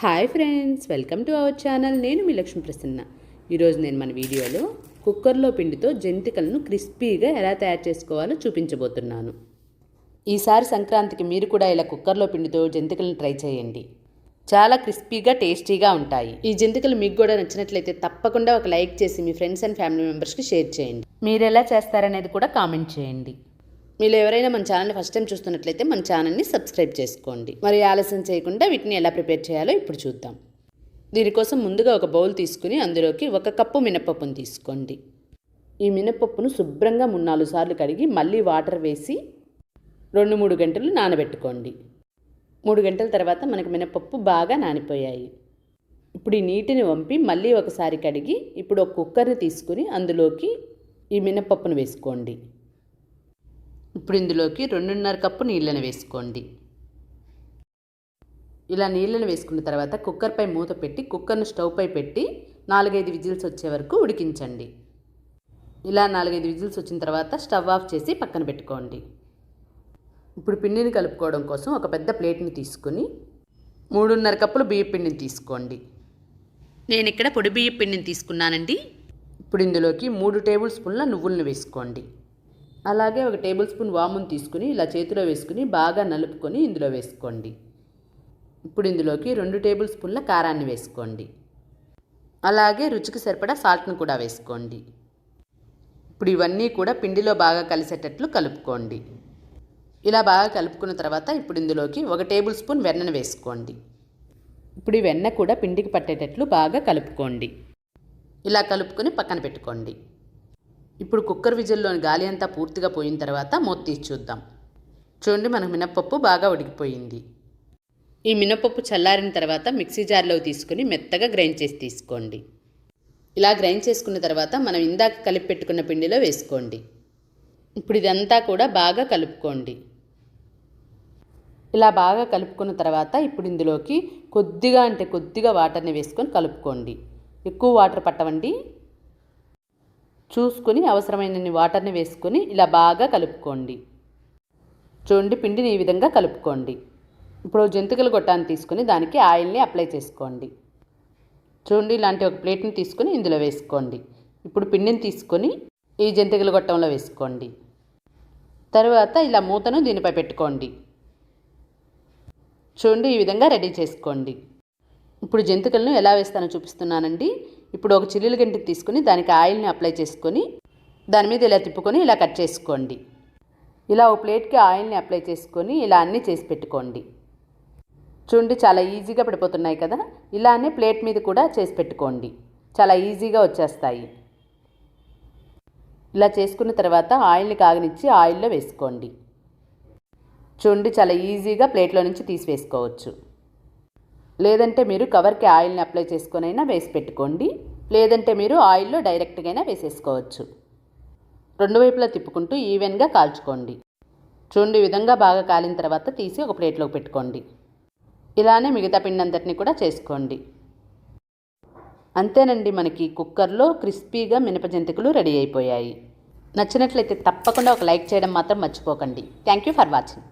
Hi friends welcome to our channel. నేను మీ లక్ష్మీ ప్రసన్న. ఈరోజు నేను మన వీడియోలో కుక్కర్లో పిండితో జంతికలను క్రిస్పీగా ఎలా తయారు చేసుకోవాలో చూపించబోతున్నాను. ఈసారి సంక్రాంతికి మీరు కూడా ఇలా కుక్కర్లో పిండితో జంతికలను ట్రై చేయండి. చాలా క్రిస్పీగా టేస్టీగా ఉంటాయి. ఈ జంతికలు మీకు కూడా నచ్చినట్లయితే తప్పకుండా ఒక లైక్ చేసి మీ ఫ్రెండ్స్ అండ్ ఫ్యామిలీ మెంబర్స్కి షేర్ చేయండి. మీరు ఎలా చేస్తారనేది కూడా కామెంట్ చేయండి. మీరు ఎవరైనా మన ఛానల్ని ఫస్ట్ టైం చూస్తున్నట్లయితే మన ఛానల్ని సబ్స్క్రైబ్ చేసుకోండి. మరి ఆలస్యం చేయకుండా వీటిని ఎలా ప్రిపేర్ చేయాలో ఇప్పుడు చూద్దాం. దీనికోసం ముందుగా ఒక బౌల్ తీసుకుని అందులోకి ఒక కప్పు మినపప్పును తీసుకోండి. ఈ మినపప్పును శుభ్రంగా మూడు నాలుగు సార్లు కడిగి మళ్ళీ వాటర్ వేసి రెండు మూడు గంటలు నానబెట్టుకోండి. మూడు గంటల తర్వాత మనకి మినపప్పు బాగా నానిపోయాయి. ఇప్పుడు ఈ నీటిని వంపి మళ్ళీ ఒకసారి కడిగి ఇప్పుడు ఒక కుక్కర్ని తీసుకుని అందులోకి ఈ మినపప్పును వేసుకోండి. ఇప్పుడు ఇందులోకి రెండున్నర కప్పు నీళ్ళని వేసుకోండి. ఇలా నీళ్ళని వేసుకున్న తర్వాత కుక్కర్పై మూత పెట్టి కుక్కర్ను స్టవ్ పై పెట్టి నాలుగైదు విజిల్స్ వచ్చే వరకు ఉడికించండి. ఇలా నాలుగైదు విజిల్స్ వచ్చిన తర్వాత స్టవ్ ఆఫ్ చేసి పక్కన పెట్టుకోండి. ఇప్పుడు పిండిని కలుపుకోవడం కోసం ఒక పెద్ద ప్లేట్ని తీసుకుని మూడున్నర కప్పులు బియ్య పిండిని తీసుకోండి. నేను ఇక్కడ పొడి బియ్య పిండిని తీసుకున్నానండి. ఇప్పుడు ఇందులోకి మూడు టేబుల్ స్పూన్ల నువ్వులను వేసుకోండి. అలాగే ఒక టేబుల్ స్పూన్ వామును తీసుకుని ఇలా చేతిలో వేసుకుని బాగా నలుపుకొని ఇందులో వేసుకోండి. ఇప్పుడు ఇందులోకి రెండు టేబుల్ స్పూన్ల కారాన్ని వేసుకోండి. అలాగే రుచికి సరిపడా సాల్ట్ను కూడా వేసుకోండి. ఇప్పుడు ఇవన్నీ కూడా పిండిలో బాగా కలిసేటట్లు కలుపుకోండి. ఇలా బాగా కలుపుకున్న తర్వాత ఇప్పుడు ఇందులోకి ఒక టేబుల్ స్పూన్ వెన్నను వేసుకోండి. ఇప్పుడు ఈ వెన్న కూడా పిండికి పట్టేటట్లు బాగా కలుపుకోండి. ఇలా కలుపుకొని పక్కన పెట్టుకోండి. ఇప్పుడు కుక్కర్ విజిల్లోని గాలి అంతా పూర్తిగా పోయిన తర్వాత మూత తీసి చూద్దాం. చూడండి మనకు మినప్పప్పు బాగా ఉడికిపోయింది. ఈ మినపప్పు చల్లారిన తర్వాత మిక్సీ జార్లో తీసుకుని మెత్తగా గ్రైండ్ చేసి తీసుకోండి. ఇలా గ్రైండ్ చేసుకున్న తర్వాత మనం ఇందాక కలిపి పెట్టుకున్న పిండిలో వేసుకోండి. ఇప్పుడు ఇదంతా కూడా బాగా కలుపుకోండి. ఇలా బాగా కలుపుకున్న తర్వాత ఇప్పుడు ఇందులోకి కొద్దిగా అంటే కొద్దిగా వాటర్ని వేసుకొని కలుపుకోండి. ఎక్కువ వాటర్ పట్టవండి. చూసుకొని అవసరమైన వాటర్ని వేసుకొని ఇలా బాగా కలుపుకోండి. చూడండి పిండిని ఈ విధంగా కలుపుకోండి. ఇప్పుడు జంతికల గొట్టాన్ని తీసుకుని దానికి ఆయిల్ని అప్లై చేసుకోండి. చూడండి ఇలాంటి ఒక ప్లేట్ని తీసుకొని ఇందులో వేసుకోండి. ఇప్పుడు పిండిని తీసుకొని ఈ జంతికల గొట్టంలో వేసుకోండి. తర్వాత ఇలా మూతను దీనిపై పెట్టుకోండి. చూడండి ఈ విధంగా రెడీ చేసుకోండి. ఇప్పుడు జంతికలను ఎలా వేస్తానో చూపిస్తున్నానండి. ఇప్పుడు ఒక చిల్లుల గంటకి తీసుకుని దానికి ఆయిల్ని అప్లై చేసుకొని దాని మీద ఇలా తిప్పుకొని ఇలా కట్ చేసుకోండి. ఇలా ఒక ప్లేట్కి ఆయిల్ని అప్లై చేసుకొని ఇలా అన్నీ చేసి పెట్టుకోండి. చూడండి చాలా ఈజీగా పడిపోతున్నాయి కదా? ఇలానే ప్లేట్ మీద కూడా చేసి పెట్టుకోండి. చాలా ఈజీగా వచ్చేస్తాయి. ఇలా చేసుకున్న తర్వాత ఆయిల్ని కాగనిచ్చి ఆయిల్లో వేసుకోండి. చూడండి చాలా ఈజీగా ప్లేట్లో నుంచి తీసివేసుకోవచ్చు లేదంటే మీరు కవర్కి ఆయిల్ని అప్లై చేసుకొనైనా వేసి పెట్టుకోండి. లేదంటే మీరు ఆయిల్లో డైరెక్ట్గా అయినా వేసేసుకోవచ్చు. రెండు వైపులా తిప్పుకుంటూ ఈవెన్గా కాల్చుకోండి. చూడండి విధంగా బాగా కాలిన తర్వాత తీసి ఒక ప్లేట్లోకి పెట్టుకోండి. ఇలానే మిగతా పిండి కూడా చేసుకోండి. అంతేనండి మనకి కుక్కర్లో క్రిస్పీగా మినప జంతికలు రెడీ అయిపోయాయి. నచ్చినట్లయితే తప్పకుండా ఒక లైక్ చేయడం మాత్రం మర్చిపోకండి. Thank you for watching.